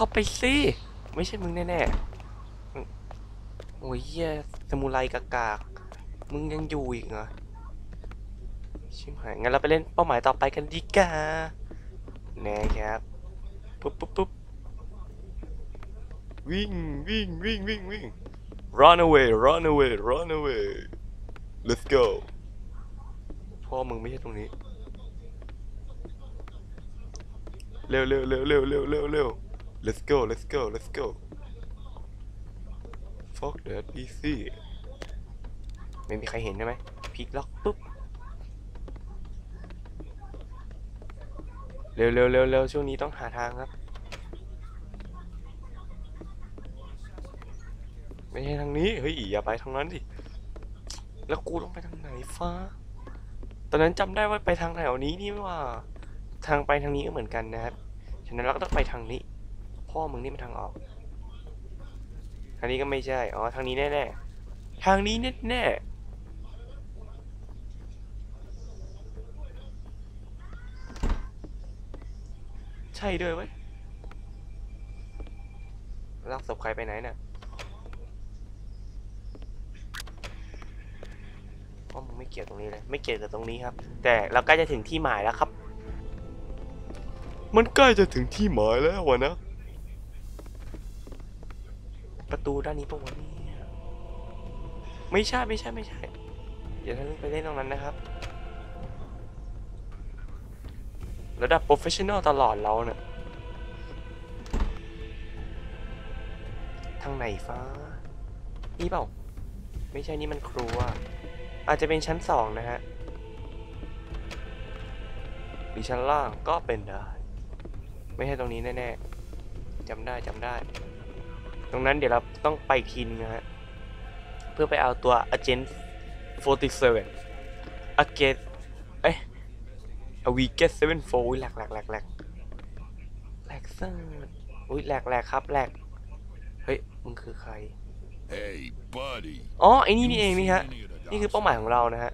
เข้าไปสิไม่ใช่มึงแน่ๆโอ้ยเหี้ยสมุไรกากากมึงยังอยู่อีกเหรอชิมหายงั้นเราไปเล่นเป้าหมายต่อไปกันดีกว่านะครับปุ๊บปุ๊บปุ๊บวิ่งวิ่งวิ่งวิ่งวิ่ง run away run away run away let's go พ่อมึงไม่ใช่ตรงนี้ เร็วเร็วเร็วเร็วเร็วเร็วเร็ว let's go let's go let's go fuck that easy ไม่มีใครเห็นใช่ไหมพลิกล็อกปุ๊บเร็วเร็วเร็วเร็วช่วงนี้ต้องหาทางครับ ไม่ใช่ทางนี้ เฮ้ยอย่าไปทางนั้นดิ แล้วกูต้องไปทางไหนฟ้า ตอนนั้นจำได้ว่าไปทางแถวนี้นี่ว่า ทางไปทางนี้ก็เหมือนกันนะครับ ฉะนั้นเราก็ต้องไปทางนี้ พ่อมึงนี่มันทางออก ทางนี้ก็ไม่ใช่ อ๋อ ทางนี้แน่ๆ ทางนี้แน่ๆใช่ด้วยเว้ยลากศพใครไปไหนเนี่ยพราะมึงไม่เกี่ยวตรงนี้เลย ไม่เกี่ยวกับตรงนี้ครับ แต่เราใกล้จะถึงที่หมายแล้วครับ มันใกล้จะถึงที่หมายแล้ววะนะ ประตูด้านนี้ปะวะเนี่ยไม่ใช่ไม่ใช่ไม่ใช่อย่าทะลึ่งไปเล่นตรงนั้นนะครับ ระดับโปรเฟชชั่นอลตลอดเราเนี่ยทางไหนฟ้า นี่เปล่า ไม่ใช่นี่มันครัว อาจจะเป็นชั้นสองนะฮะหรือชั้นล่างก็เป็นได้ ไม่ใช่ตรงนี้แน่ๆจำได้จำได้ ตรงนั้นเดี๋ยวเราต้องไปอีกทีนึงนะฮะ เพื่อไปเอาตัว Agent 47 Agent เอ้ย A we get seven four อุ้ยแหลกแหลกแหลกแหลกแหลกซ่าอุ้ยแหลกแหลกครับแหลก เฮ้ย มึงคือใคร Hey, buddy. อ๋อ ไอ้นี่นี่เองนี่ฮะ นี่คือเป้าหมายของเรานะฮะ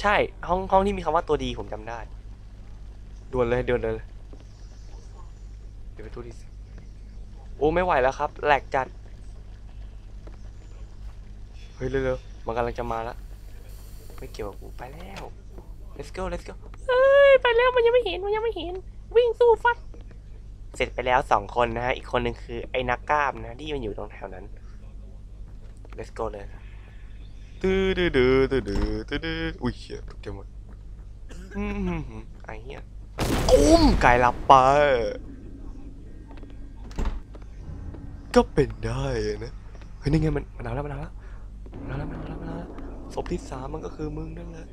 ใช่ ห้องห้องที่มีคำว่าตัวดีผมจำได้ด่วนเลยด่วนเลยเดี๋ยวไปตู้ดีสิโอ้ไม่ไหวแล้วครับแหลกจัด เฮ้ยเร็วๆมันกำลังจะมาแล้วไม่เกี่ยวกับกูไปแล้ว let's go let's go เอ้ยไปแล้วมันยังไม่เห็นมันยังไม่เห็น วิ่งสู้ฟัดเสร็จไปแล้วสองคนนะฮะอีกคนหนึ่งคือไอ้นักกล้ามนะที่มันอยู่ตรงแถวนั้น let's go เลยตื้อดื้อดื้อดื้อดื้อดื้อดื้ออุ้ยเหี้ยตกใจหมดอืมไอ้เหี้ยอุ้มไก่หลับไป ก็เป็นได้นะเฮ้ยนี่ไงมันมันเอาแล้วมันเอาแล้วมันเอาแล้วมันเอาแล้วมันเอาแล้วศพที่สามมันก็คือมึงนั่นแหละ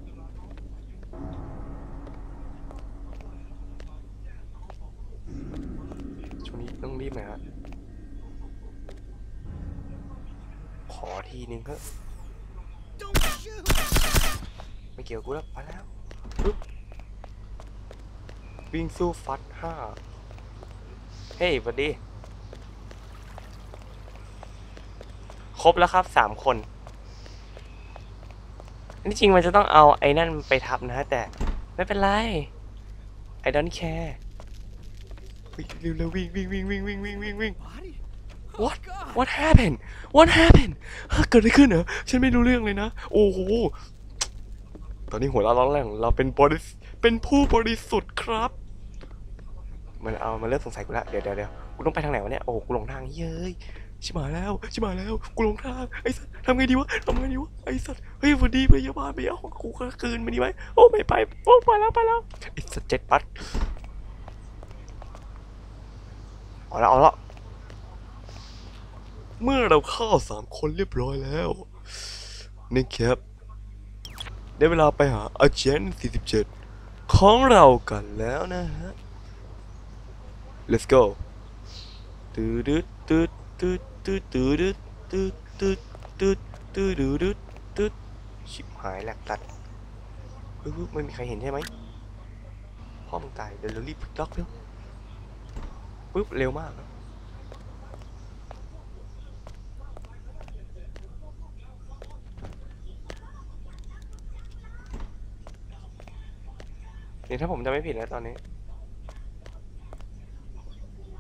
ช่วงนี้ต้องรีบหน่อยฮะขอทีนึงเถอะไม่เกี่ยวกูแล้วไปแล้วปึ๊บวิ่งสู้ฟัดห้าเฮ้ยสวัสดี ครบแล้วครับสามคนนที่จริงมันจะต้องเอาไอ้นั่นไปทับนะฮะแต่ไม่เป็นไร I don't care วิ่งเร็วๆวิ่งวิ่งวิ่งวิ่งวิ่งวิ่งวิ่งวิ่ง What What happened What happened เกิดอะไรขึ้นเหรอฉันไม่รู้เรื่องเลยนะ โอ้โห ตอนนี้หัวเราร้อนแรงเราเป็นบริสเป็นผู้บริสุทธิ์ครับ มันเอามาเริ่มสงสัยกูล้วเดี๋ยวเดี๋ยวเดี๋ยวกูต้องไปทางไหนวะเนี่ย โอ้กูหลงทางเย้ย ชิบหายแล้ว ชิบหายแล้ว กูหลงทาง ไอ้สัสทำไงดีวะทำไงดีวะ ไอ้สัสเฮ้ยวันดีพยาบาลไปเอากูก็คืนมันดีไหมโอ้ไม่ไป โอ้ไปแล้วไปแล้ว ไอ้สัสเจ็ดปัดเอาละเอาละเมื่อเราฆ่าสามคนเรียบร้อยแล้ว นี่ครับ ได้เวลาไปหาอาเจน47 ของเรากันแล้วนะฮะ let's go ตืดตืดตืด ตืดตืดตืดตืดตืดตืดตืดตืดตืดตืดชิบหายแหลกตัดเฮ้ยไม่มีใครเห็นใช่ไหมพ่อมึงตายเดี๋ยวเรารีบพลิกล็อกเร็วปึ๊บเร็วมากอะนี่ถ้าผมจะไม่ผิดนะตอนนี้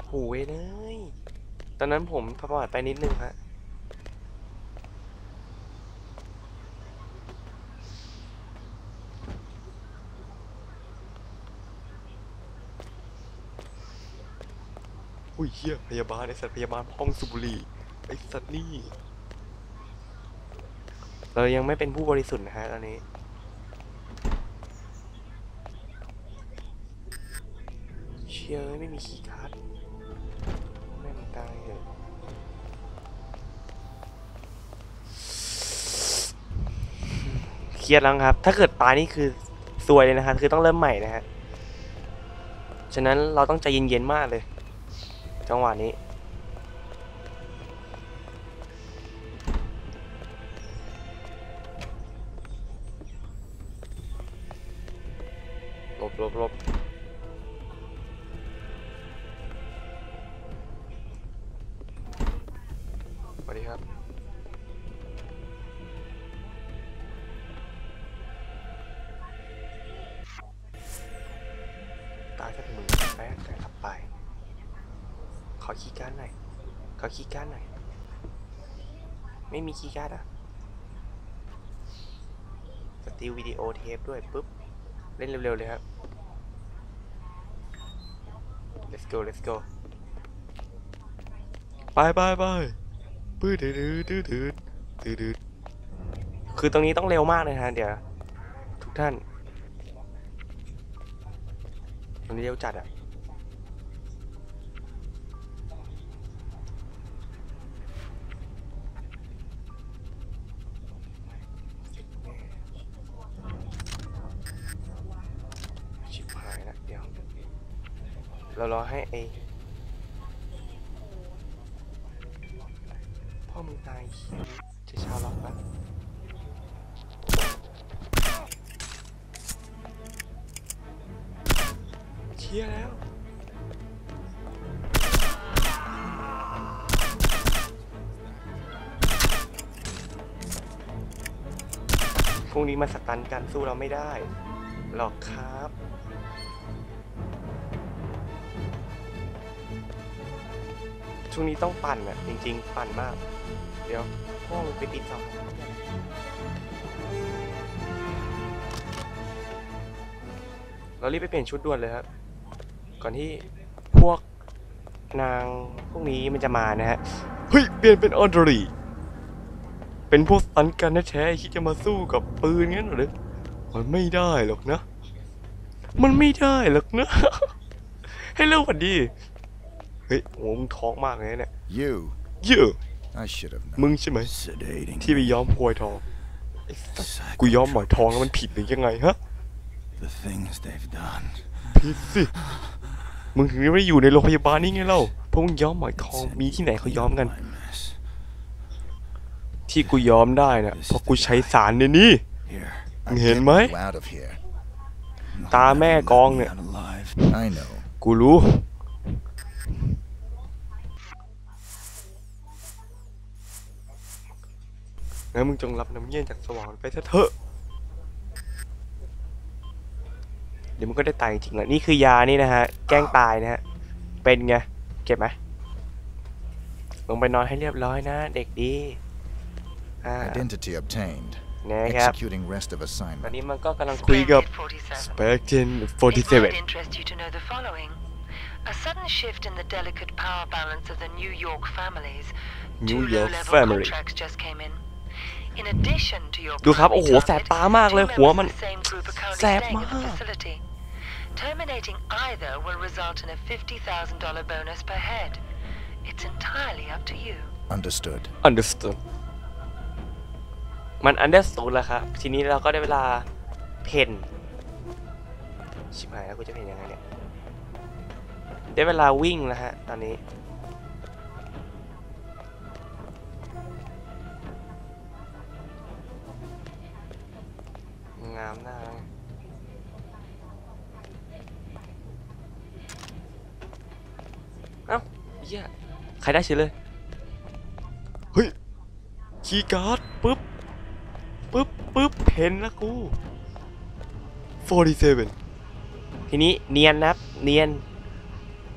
โอ้ยเลย ตอนนั้นผมประมาทไปนิดนึงฮะอุ้ยเฮียพยาบาลไอสัตว์พยาบาลห้องสุบุหรีไอสัตว์นี่ เรายังไม่เป็นผู้บริสุทธิ์นะฮะตอนนี้ เชื่อไม่มีคีย์การ์ด แม่งตายเลยเครียดแล้วครับ ถ้าเกิดตายนี่คือซวยเลยนะครับ คือต้องเริ่มใหม่นะฮะ ฉะนั้นเราต้องใจเย็นๆมากเลย จังหวะนี้หลบหลบหลบ อคีย์การ์ดหน่อย ขอคีย์การ์ดหน่อย ไม่มีคีย์การ์ดอะสติลวิดีโอเทปด้วยปุ๊บ เล่นเร็วๆเลยครับ let's go let's go ไปไปไปปื้ดดืดดืดดืดดืดดืดคือตรงนี้ต้องเร็วมากเลยฮะเดี๋ยว ทุกท่านมันเร็วจัดอะ เรารอให้ไอพ่อมึงตายจะชาวล็อกปะเชียแล้วพวกนี้มาสตันกันสู้เราไม่ได้ หรอกครับ ช่วงนี้ต้องปั่นอะ จริง ๆ ปั่นมาก เดี๋ยวพ่อมไปติดเสาเรารีบไปเปลี่ยนชุดด่วนเลยครับ ก่อนที่พวกนางพวกนี้มันจะมานะฮะ เฮ้ย เปลี่ยนเป็นออนดรีเป็นพวกสันกันแท้ๆที่จะมาสู้กับปืนงั้นหรือมันไม่ได้หรอกนะ มันไม่ได้หรอกนะ ให้เร็วกว่าดี เฮ้ยโหมึงท้องมากเลยนะเนี่ย You. เยอะ I should have มึ known. งใช่ไหม Sedating. ที่ไปย้อมพลอยทองไอ้สัสกูย้อมหมอยทองแล้วมันผิดหรือยังไงฮะ The things they've done. ผิดสิมึงถึงได้ไม่ได้อยู่ในโรงพยาบาลนี่ไงเล่าเพราะมึงย้อมหมอยทองมีที่ไหนเขาย้อมกัน My mess. ที่กูย้อมได้นะเพราะกูใช้สารในนี้ Here. Nghe I'm hên getting mấy. you out of here. Ta You'll mẹ never let con me nè. out alive. I know. กูรู้ งั้นมึงจงรับน้ำเยี่ยนจากสวรรค์ไปซะเถอะ เดี๋ยวมึงก็ได้ตายจริงๆแหละนี่คือยานี่นะฮะ แกล้งตายนะฮะ เป็นไง เก็บไหมลงไปนอนให้เรียบร้อยนะ เด็กดี อ่า Identity obtained. นะครับ Executing rest of ตอน assignment. นี้มันก็กำลังคุยกับ 47. Spectrin It might 47 interest you to know the following. A sudden shift in the delicate power balance of the New York families. New Two York low-level family. contracts just came in. In addition to your ดูครับ primary โอ้โห แสบ target, ตามากเลย two หัว members มัน of the same group are currently แสบ staying at มา the ก facility. Terminating either will result in a $50,000 bonus per head. It's entirely up to you. Understood. understood มัน understood แล้วครับ ทีนี้เราก็ได้เวลาเพนชิบหายแล้วกูจะเพนยังไงเนี่ย ได้เวลาวิ่งแล้วฮะ ตอนนี้ เหี้ยใครได้เฉยเลยเฮ้ยคีย์การ์ดปุ๊บปุ๊บปุ๊บเพนแล้วกู47ทีนี้เนียนนะครับเนียน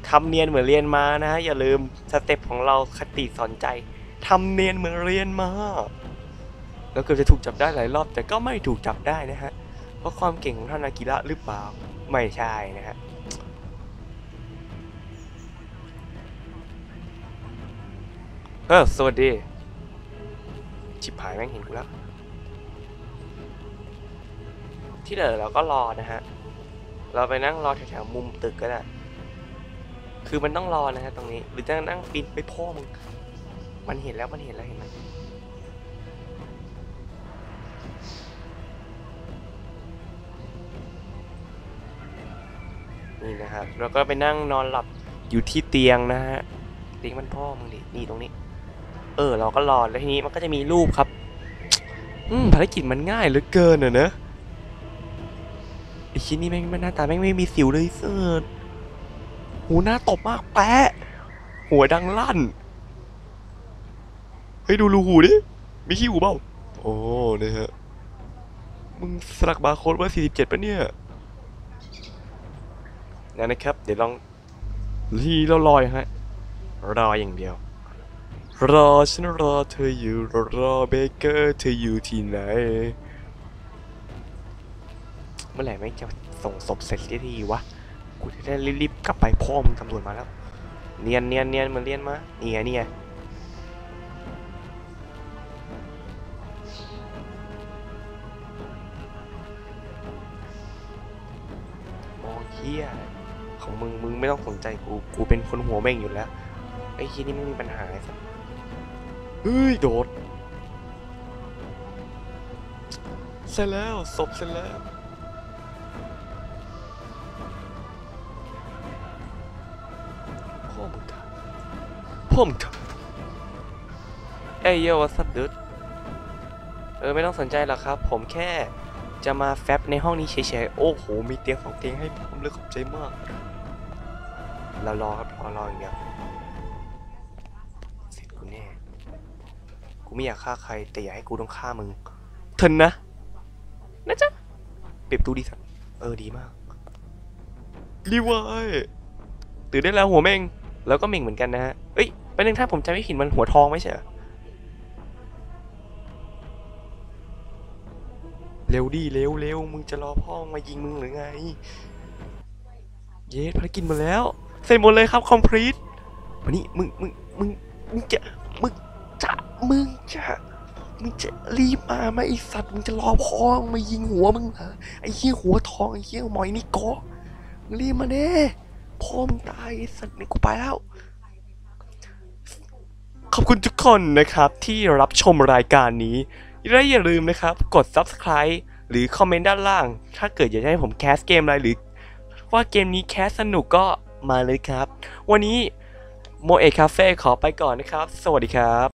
ทำเนียนเหมือนเรียนมานะฮะอย่าลืมสเต็ปของเราคติสอนใจทำเนียนเหมือนเรียนมาแล้วเกือบจะถูกจับได้หลายรอบแต่ก็ไม่ถูกจับได้นะฮะเพราะความเก่งของท่านอากิระหรือเปล่าไม่ใช่นะฮะ ออสวัสดี ชิบหายแม่งเห็นกูแล้ว ที่เหลือเราก็รอนะฮะ เราไปนั่งรอแถวๆมุมตึกก็ได้ คือมันต้องรอนะฮะตรงนี้ หรือจะนั่งปีนไปพ่อมึง มันเห็นแล้วมันเห็นแล้วเห็นไหมนี่นะครับแล้วก็ไปนั่งนอนหลับอยู่ที่เตียงนะฮะเตียงมันพ่อมึงดิ นี่ตรงนี้ เออ เราก็รอแล้วทีนี้มันก็จะมีรูปครับ อืมภารกิจมันง่ายเหลือเกินเอะเนอะไอชิ้นนี้แม่งมันหน้าตาแม่งไม่มีสิวเลยเสิร์หูหน้าตบมากแปะหัวดังลั่น เฮ้ยดูรูหูดิ มีขี้หูเปล่า โอ้เนะฮะ มึงสลักบาร์โค้ดไว้47ปะเนี่ยนั่นนะครับ เดี๋ยวลองทีเราลอยฮะ รออย่างเดียว รอฉันรอเธออยู่รอรอเบเกอร์เธออยู่ที่ไหน เมื่อไหร่แม่งจะส่งศพเสร็จสักทีวะ กูจะได้รีบๆกลับไปพ่อมึงตำรวจมาแล้ว เนียนเนียนเนียนมือนเรียนมานี่ไงนี่ไงมองเฮียของมึงมึงไม่ต้องสนใจกู กูเป็นคนหัวแม่งอยู่แล้วไอ้เฮียนี่ไม่มีปัญหาไอ้สัส เฮ้ย โดด เสร็จแล้ว ศพเสร็จแล้ว พ่อมึงเถอะพ่อมึงเถอะเอ้ยโยวัสับดุดเออ ไม่ต้องสนใจหรอกครับ ผมแค่จะมาแฟบในห้องนี้เฉยๆ โอ้โห มีเตียงสองเตียงให้ผมเลยขอบใจมาก เรารอครับรอรออย่างเดียวเสร็จกูแน่ กูไม่อยากฆ่าใคร แต่อยากให้กูต้องฆ่ามึงเถินนะนะจ๊ะเปรียบตู้ดีสักเออดีมากรีวายตื่นได้แล้วหัวเม่งแล้วก็เม่งเหมือนกันนะฮะเอ้ยไปหนึ่งถ้าผมจำไม่ผิดมันหัวทองไม่ใช่เหรอเร็วดิเร็วเร็วมึงจะรอพ่อมายิงมึงหรือไง เย้ภารกิจหมดแล้ว เสร็จหมดเลยครับคอมพลีทมานี่มึงมึงมึงมึงจะมึง จะมึงจะมึงจะรีบมาไหมไอสัตว์มึงจะรอพ่อมึงมายิงหัวมึงเหรอไอ้เหี้ยหัวทองไอ้เหี้ยหมอยนี่กอมึงรีบมาเน่พ่อมึงตายไอสัตว์นี่กูไปแล้ว ขอบคุณทุกคนนะครับที่รับชมรายการนี้และอย่าลืมนะครับกด subscribe หรือคอมเมนต์ด้านล่าง ถ้าเกิดอยากให้ผมแคสเกมอะไรหรือว่าเกมนี้แคสสนุกก็มาเลยครับ วันนี้โมเอคาเฟ่ขอไปก่อนนะครับ สวัสดีครับ